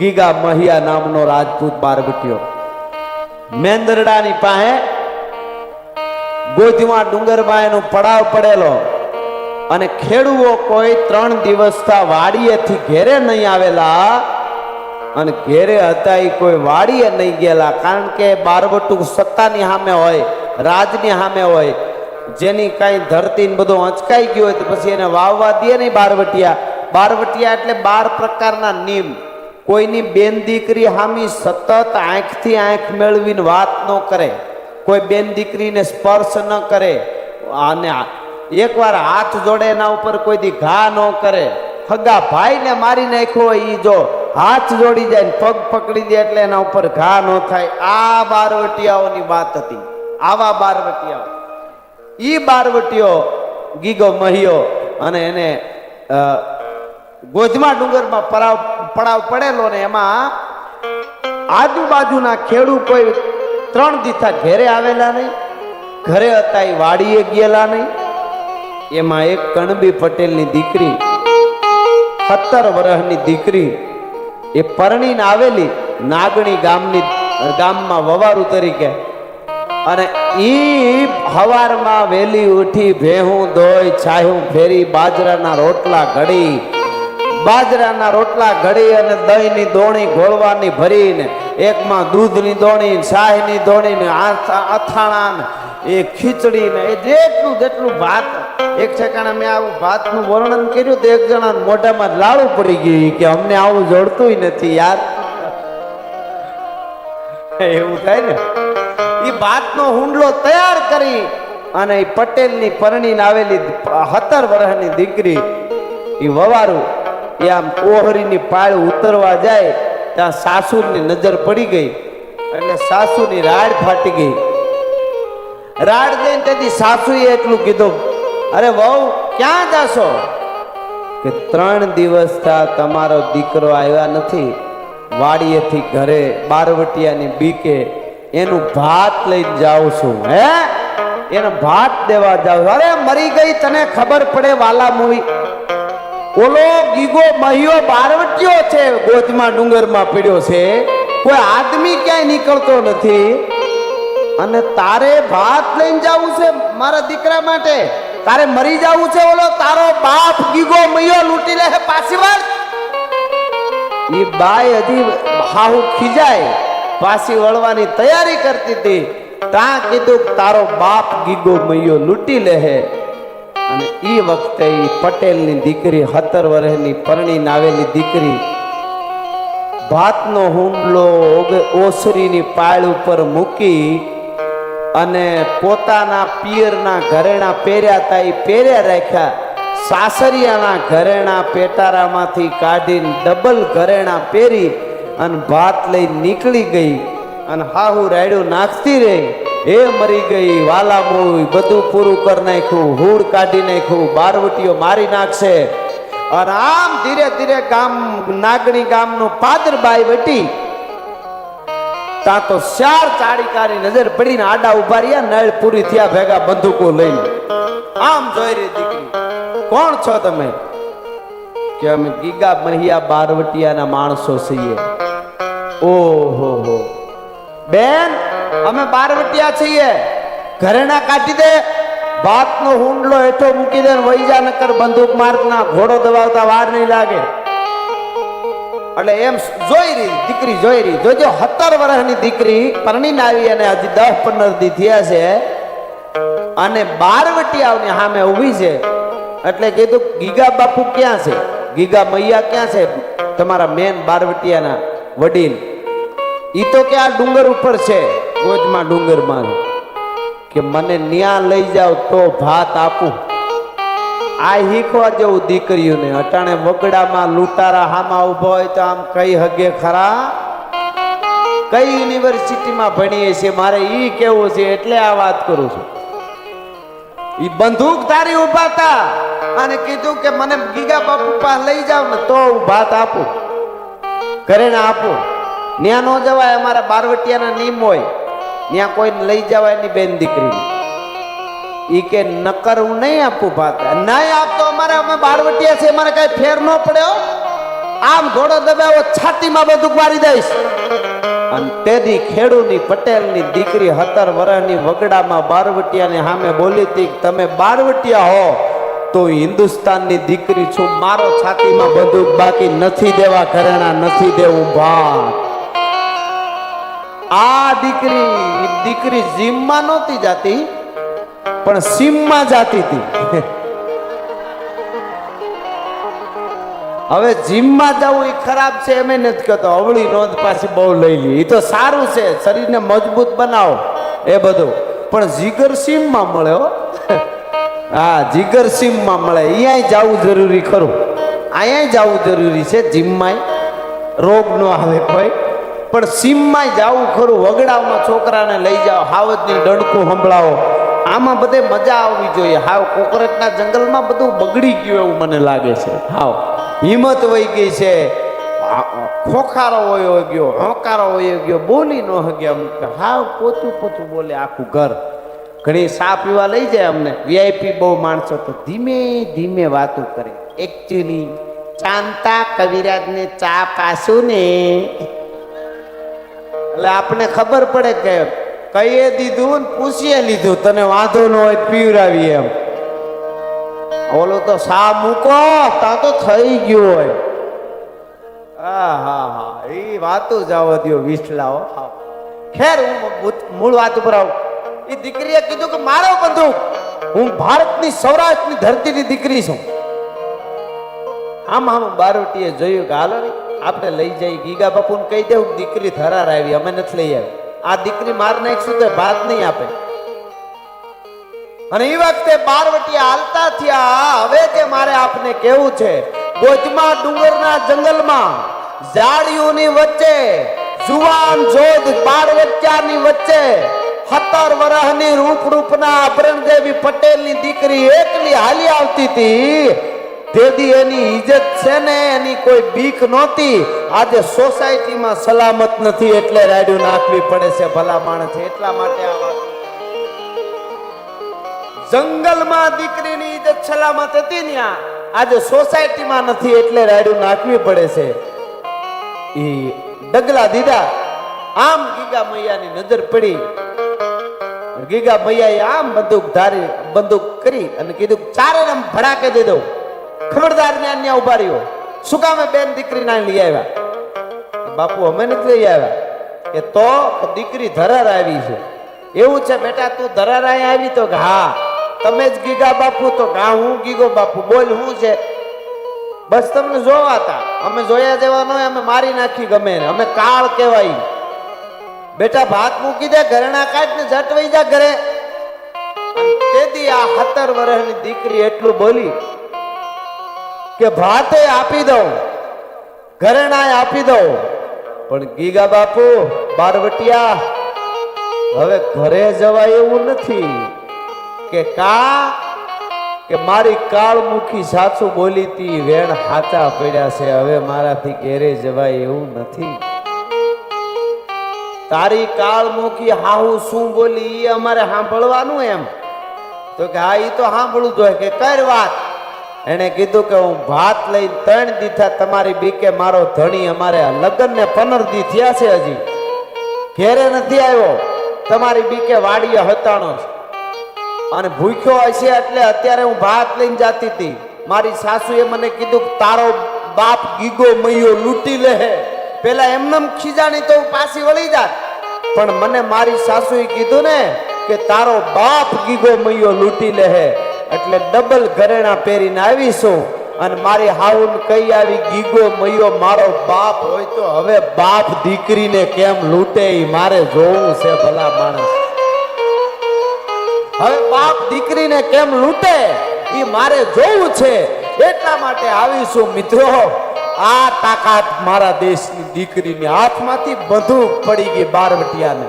Giga મહિયા નામનો રાજપૂત બારબટીયો મેંદરડાની પાસે ગોધમાં ડુંગરમાં એનો પડાવ પડેલો અને ખેડૂઓ કોઈ ત્રણ દિવસથી વાડીએથી ઘેરે નહીં આવેલા અને ઘેરે હતા એ કોઈ વાડીએ નહીં ગયેલા. કારણ કે બારવટું સત્તાની સામે હોય, રાજની સામે હોય, જેની કાંઈ ધરતી બધું અચકાઈ ગયું હોય તો પછી એને વાવવા દે નહીં બારવટિયા. બારવટિયા એટલે બાર પ્રકારના નિયમ કોઈની બેન દીકરી હામી સતત આંખથી આંખ મેળવીને વાત ન કરે, કોઈ બેન દીકરીને સ્પર્શ ન કરે, અને એકવાર હાથ જોડે એના ઉપર કોઈ દી ઘા ન કરે, હગા ભાઈને મારી નાખ્યો હોય એ જો હાથ જોડી જાય પગ પકડી દે એટલે એના ઉપર ઘા ન થાય આ બારવટિયાઓની વાત હતી. આવા બારવટિયાઓ. ઈ બારવટીઓ ગીગો મહિયો અને એને ગોજમા ડુંગરમાં પડાવ પડાવ પડેલો ને એમાં આજુબાજુના ખેડૂ કોઈ ત્રણ દીથા ઘેરે આવેલા નહીં, ઘરે હતા એ વાડીએ ગયેલા નહીં. એમાં એક કણબી પટેલની દીકરી, સત્તર વર્ષની દીકરી, એ પરણીને આવેલી નાગણી ગામની, ગામમાં વવારું તરીકે. અને ઈ હવારમાં વેલી ઉઠી ભેહું દોય છાયું, ફેરી, બાજરાના રોટલા ઘડી બાજરાના રોટલા ઘડી અને દહીંની દોણી ઘોળવાની ભરીને, એકમાં દૂધની દોણી, શાહીની દોણી ને અથાણા ને એ ખીચડી ને એ જેટલું જેટલું ભાત. એક ઠેકાણે મેં આવું ભાતનું વર્ણન કર્યું તો એક જણા મોઢામાં લાડુ પડી ગયું. કે અમને આવું જડતું નથી યાર. એવું થાય ને? એ ભાતનો હુંડલો તૈયાર કરી અને એ પટેલની પરણીને આવેલી સત્તર વર્ષની દીકરી એ વવારું એ આમ પોહરીની પાળ ઉતરવા જાય, ત્યાં સાસુની નજર પડી ગઈ એટલે સાસુની રાડ ફાટી ગઈ. રાડ જઈને તેથી સાસુએ એટલું કીધું, અરે વહુ, ક્યાં જાશો? કે ત્રણ દિવસ થા તમારો દીકરો આવ્યા નથી. વાડીએથી ઘરે બારવટિયાની બીકે એનું ભાત લઈને જાઉં છું. હે? એને ભાત દેવા જાઉં અરે, મરી ગઈ તને ખબર પડે વાલા મૂવી. ઓલો ગીગો મહિયો બારવટ્યો છે ગોતમાં ડુંગરમાં પીડ્યો છે. કોઈ આદમી ક્યાંય નીકળતો નથી. અને તારે ભાત લઈને જવું છે મારા દીકરા માટે? તારે મરી જવું છે ઓલો? તારો બાપ ગીગો મૈયો લૂંટી લે પાછી વાર ઈ બાય હજી હાહુ ખીજાય. પાછી વળવાની તૈયારી કરતી હતી. ત્યાં કીધું તારો બાપ ગીગો મૈયો લૂંટી લે અને એ વખતે પટેલની દીકરી હતર વર્ષની પરણી નાવેલી દીકરી ભાતનો હુમલો ઓસરીની પાળ ઉપર મૂકી અને પોતાના પિયરના ઘરેણા પહેર્યા હતા એ પહેર્યા રાખ્યા. સાસરિયાના ઘરેણા પેટારામાંથી કાઢીને ડબલ ઘરેણા પહેરી અને ભાત લઈ નીકળી ગઈ અને હાહુ રાયડું નાખતી રહી. એ મરી ગઈ, વાલા મોઈ બધું પૂરું કરી નાખ્યું હૂડ કાઢી નાખ્યું, બારવટીઓ મારી નાખશે. અને આમ ધીરે ધીરે ગામ, નાગણી ગામનું પાદરબાઈ વટી, તા તો ચાર ચાડીકારી નજર પડીને આડા ઊભા રહ્યા, નળ પૂરી થયા ભેગા બંદૂકો લઈને. આમ જોઈ રહી દીકરી, કોણ છો તમે? કે અમે ગીગા મહિયા બારવટિયાના માણસો છીએ. ઓહો હો. બેન અમે બારવટિયા છીએ. ઘરેણા કાઢી દે, ભાતનો હુંડલો હેઠો મૂકી દે વહી જા નકર બંદૂક માર્કના ઘોડો દબાવતા વાર નહીં લાગે. એટલે એમ જોઈ રહી, દીકરી જોઈ રહી. જોજો, સત્તર વર્ષની દીકરી પરણીને આવી અને હજી દસ પંદર દી થયા છે. અને બારવટિયાઓની સામે ઊભી છે. એટલે કીધું, ગીગા બાપુ ક્યાં છે? ગીગા મૈયા ક્યાં છે? તમારા મેન બારવટિયાના વડીલ. ઈ તો કે આ ડુંગર ઉપર છે. ગોજમાં ડુંગરમાં કે મને ન્યા લઈ જાવ તો ભાત આપું. આ શીખવા જેવું દીકરીઓને અટાણે વગડામાં લૂંટારા હામાં ઊભો હોય તો આમ કઈ હગે ખરા? કઈ યુનિવર્સિટીમાં ભણીએ છીએ? મારે ઈ કેવું છે એટલે આ વાત કરું છું. ઈ બંદૂકધારી ઊભા હતા અને કીધું કે મને ગીગા બાપુ પાસે લઈ જાવ ને તો હું ભાત આપું. કરીને આપું. ન્યા નો જવાય, અમારા બારવટિયાના નિયમ હોય. ત્યાં કોઈને લઈ જવાયની બેન દીકરીને. ઈ કે નકર હું નહીં આપું ભાત. નહીં આપતો અમારે, અમે બારવટિયા છે અમારે કઈ ફેર ન પડ્યો આમ ઘોડો દબાવો, છાતીમાં બધું મારી દઈશ. અને તેદી ખેડૂની પટેલની દીકરી હતર વરહની વગડામાં બારવટિયાની સામે બોલી હતી તમે બારવટિયા હો, તો હિન્દુસ્તાનની દીકરી છું, મારો છાતીમાં બંદૂક બાકી નથી દેવા, ઘરેણા નથી દેવું, ભાત. આ દીકરી દીકરી જીમમાં નહોતી જાતી, પણ સીમમાં જાતી હતી. હવે જીમમાં જવું એ ખરાબ છે એમ નથી કહેતો. અવળી નોંધ પાછી બહુ લઈ લી. એ તો સારું છે, શરીરને મજબૂત બનાવો, એ બધું. પણ જીગર સીમમાં મળે હો. હા, જીગર સીમમાં મળે. અહીંયા જવું જરૂરી ખરું. અહીંયા જવું જરૂરી છે જીમમાં રોગ ન આવે કોઈ. પણ સીમમાં જાવું ખરું. વગડામાં છોકરાને લઈ જાઓ, હાવજની ડણકું સંભળાવો. આમાં બધે મજા આવવી જોઈએ. હાવ, કોકરેટના જંગલમાં બધું બગડી ગયું એવું મને લાગે છે. હાવ, હિંમત વહી ગઈ છે. ખોખારો હોય ગયો, હોંકારો હોય ગયો. બોલી ન અમુક હાવ, પોતું પોતું બોલે આખું ઘર. ઘણી સા પીવા લઈ જાય અમને. વીઆઈપી બહુ માણસો તો ધીમે ધીમે વાતો કરે. એકચ્યુઅલી ચાંતા કવિરાજને ચા પાસું ને. એટલે આપણે ખબર પડે કે કહીએ દીધું પૂછીએ લીધું, તને વાંધો ન હોય પીવરાવી એમ. ઓલો તો સા મૂકો, તા તો થઈ ગયું હોય. હા હા હા, એ વાતો જાવ દો વિસલાઓ. ખેર, હું મૂળ વાત ઉપર આવું. એ દીકરીએ કીધું કે મારો બંદૂક હું ભારતની સૌરાષ્ટ્રની ધરતીની દીકરી છું. આમ આમ બારોટીએ જોયું કે હાલો ને આપણે લઈ જઈ, ગીગા બાપુને કહી દેવું કે દીકરી થરાર આવી, અમે નથી લઈ આવી આ દીકરી માર નાખશું તો ભાત નહીં આપે. અને એ વખતે બારવટીયા હાલતા થયા. હવે જે મારે આપને કેવું છે? ગોજમાં, ડુંગરના જંગલમાં, ઝાડીઓની વચ્ચે, જુવાન જોધ બારવટિયાની વચ્ચે સત્તર વર્ષની રૂપ રૂપના અભરણ દેવી પટેલની દીકરી એકલી હાલી આવતી હતી. તેથી એની ઇજ્જત છે ને, એની કોઈ બીક નહોતી. આજે સોસાયટીમાં સલામત નથી એટલે રાડ્યું નાખવી પડે છે ભલા માણસ. એટલા માટે આ વાત. જંગલમાં દીકરીની ઇજ્જત સલામત હતી ત્યાં આજે સોસાયટીમાં નથી એટલે રાડ્યું નાખવી પડે છે. ઈ ડગલા દીધા. આમ ગીગા મૈયાની નજર પડી. ગીગા મૈયાએ આમ બંદૂક ધારી, બંદૂક કરી અને કીધું ચારે આમ ભડાકે દઈ દઉં. ખબરદાર ને અન્ય ઊભા રહ્યો શું કામે બેન દીકરી ના લઈ આવ્યા? બાપુ, અમે નથી લઈ આવ્યા. કે તો દીકરી ધરાર આવી છે. એવું છે, બેટા, તું ધરાર અહીં આવી તો હા. તમે જ ગીગા બાપુ તો હા, હું ગીગો બાપુ. બોલ, હું છે? બસ તમને જોવા હતા. અમે જોયા જેવા ન અમે મારી નાખી ગમે ને. અમે કાળ કહેવાય. બેટા, ભાત મૂકી દે, ઘરેણા કાઢ ને જટવાઈ વઈ જા ઘરે. તેથી આ સત્તર વર્ષની દીકરી એટલું બોલી કે ભાતે આપી દઉં, ઘરેણાય આપી દઉં. પણ ગીગા બાપુ, બારવટિયા, હવે ઘરે જવાય એવું નથી કે કા, કે મારી કાળમુખી સાચું બોલી તી, વેણ હાચા પડ્યા છે, હવે મારાથી ઘેરે જવાય એવું નથી. તારી કાળમુખી હાહુ શું બોલી એ અમારે સાંભળવાનું એમ. તો કે હા એ તો સાંભળવું જોઈએ કે કર વાત. એને કીધું કે હું ભાત લઈ ત્રણ દીથા તમારી બીકે મારો ધણી અમારે લગ્ન ને પંદર દી થયા છે હજી. ઘેરે નથી આવ્યો. તમારી બીકે વાડીએ હતાણો અને ભૂખ્યો હશે એટલે અત્યારે હું ભાત લઈને જાતી હતી. મારી સાસુએ મને કીધું કે તારો બાપ ગીગો મૈયો લૂંટી લે પેલા એમનેમ ખીજાણી તો હું પાછી વળી જાત. પણ મને મારી સાસુએ કીધું ને કે તારો બાપ ગીગો મૈયો લૂંટી લે એટલે ડબલ ઘરેણા પહેરીને આવીશું અને મારી હાઉન કઈ આવી ગીગો મયો, મારો બાપ હોય તો હવે બાપ દીકરીને કેમ લૂંટે મારે જોવું છે ભલા માણસ. હવે બાપ દીકરીને કેમ લૂંટે એ મારે જોવું છે. એટલા માટે આવીશું મિત્રો. આ તાકાત મારા દેશની દીકરીની હાથમાંથી બધું પડી ગઈ બારવટિયાને.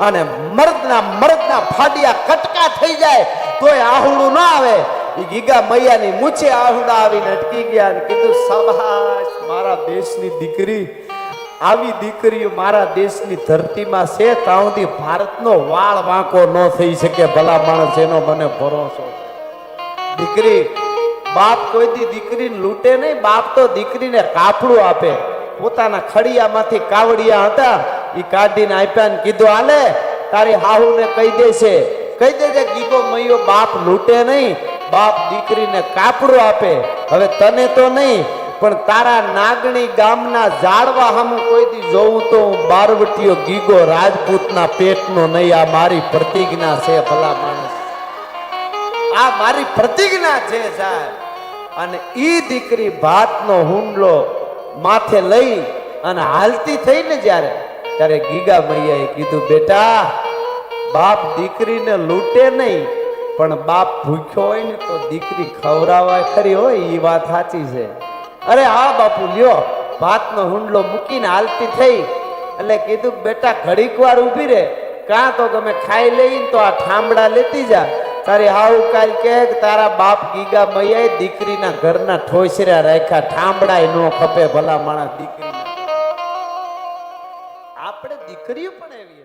અને મર્દના મર્દના ફાડિયા કટકા થઈ જાય, તોય આહુડું ના આવે. એ ગીગા મૈયાની મૂછે આહુડા આવીને અટકી ગયા અને કીધું સબાશ મારા દેશની દીકરી. આવી દીકરીઓ મારા દેશની ધરતીમાં છે સુધી ભારતનો વાળ વાંકો ન થઈ શકે, ભલા માણસ એનો મને ભરોસો દીકરી, બાપ કોઈથી દીકરીને લૂંટે નહીં, બાપ તો દીકરીને કાફડું આપે. પોતાના ખડિયામાંથી કાવડિયા હતા એ કાઢીને આપ્યા ને કીધું, આલે, તારી હાહુને કહી દેશે કહી દેજે ગીગો મૈયો બાપ લૂંટે નહીં, બાપ દીકરીને કાપડું આપે. હવે તને તો નહીં, પણ તારા નાગણી ગામના ઝાડવા હમ કોઈ દી જોઉં તો હું બારવટીયો ગીગો રાજપૂતના પેટનો નહીં. આ મારી પ્રતિજ્ઞા છે, ભલા માણસ. આ મારી પ્રતિજ્ઞા છે, સાહેબ. અને ઈ દીકરી ભાતનો હુંડલો માથે લઈ અને હાલતી થઈને જ્યારે ત્યારે ગીગા મૈયાએ કીધું, બેટા, બાપ દીકરીને લૂંટે નહીં, પણ બાપ ભૂખ્યો હોય ને તો દીકરી ખવરાવા ખરી હોય એ વાત સાચી છે. અરે હા બાપુ, લ્યો, ભાતનો હુંડલો મૂકીને હાલતી થઈ. એટલે કીધું, બેટા, ઘડીક વાર ઊભી રહે કાં તો તમે ખાઈ લઈને તો આ ઠામડા લેતી જા. તારી હાવ કાલ કે તારા બાપ ગીગા મૈયાએ દીકરીના ઘરના ઠોસર્યા રાખ્યા ઠામડાય નો ખપે ભલા માણસ દીકરીના આપણે દીકરીઓ પણ એવી